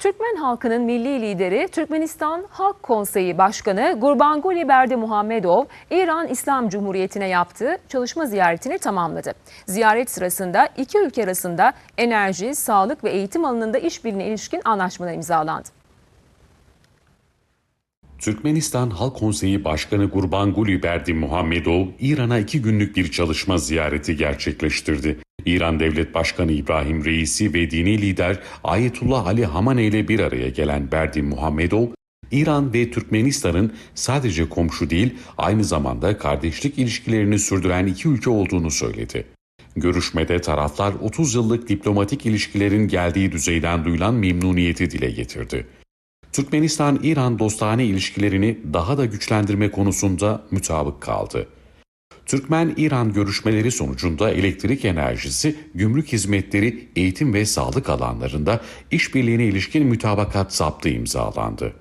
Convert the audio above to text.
Türkmen halkının milli lideri Türkmenistan Halk Konseyi Başkanı Gurbanguly Berdimuhamedov, İran İslam Cumhuriyeti'ne yaptığı çalışma ziyaretini tamamladı. Ziyaret sırasında iki ülke arasında enerji, sağlık ve eğitim alanında işbirliğine ilişkin anlaşmalar imzalandı. Türkmenistan Halk Konseyi Başkanı Gurbanguly Berdimuhamedov, İran'a iki günlük bir çalışma ziyareti gerçekleştirdi. İran Devlet Başkanı İbrahim Reisi ve dini lider Ayetullah Ali Hamaney ile bir araya gelen Berdimuhamedov, İran ve Türkmenistan'ın sadece komşu değil, aynı zamanda kardeşlik ilişkilerini sürdüren iki ülke olduğunu söyledi. Görüşmede taraflar 30 yıllık diplomatik ilişkilerin geldiği düzeyden duyulan memnuniyeti dile getirdi. Türkmenistan-İran dostane ilişkilerini daha da güçlendirme konusunda mutabık kaldı. Türkmen-İran görüşmeleri sonucunda elektrik enerjisi, gümrük hizmetleri, eğitim ve sağlık alanlarında işbirliğine ilişkin mütabakat saptı imzalandı.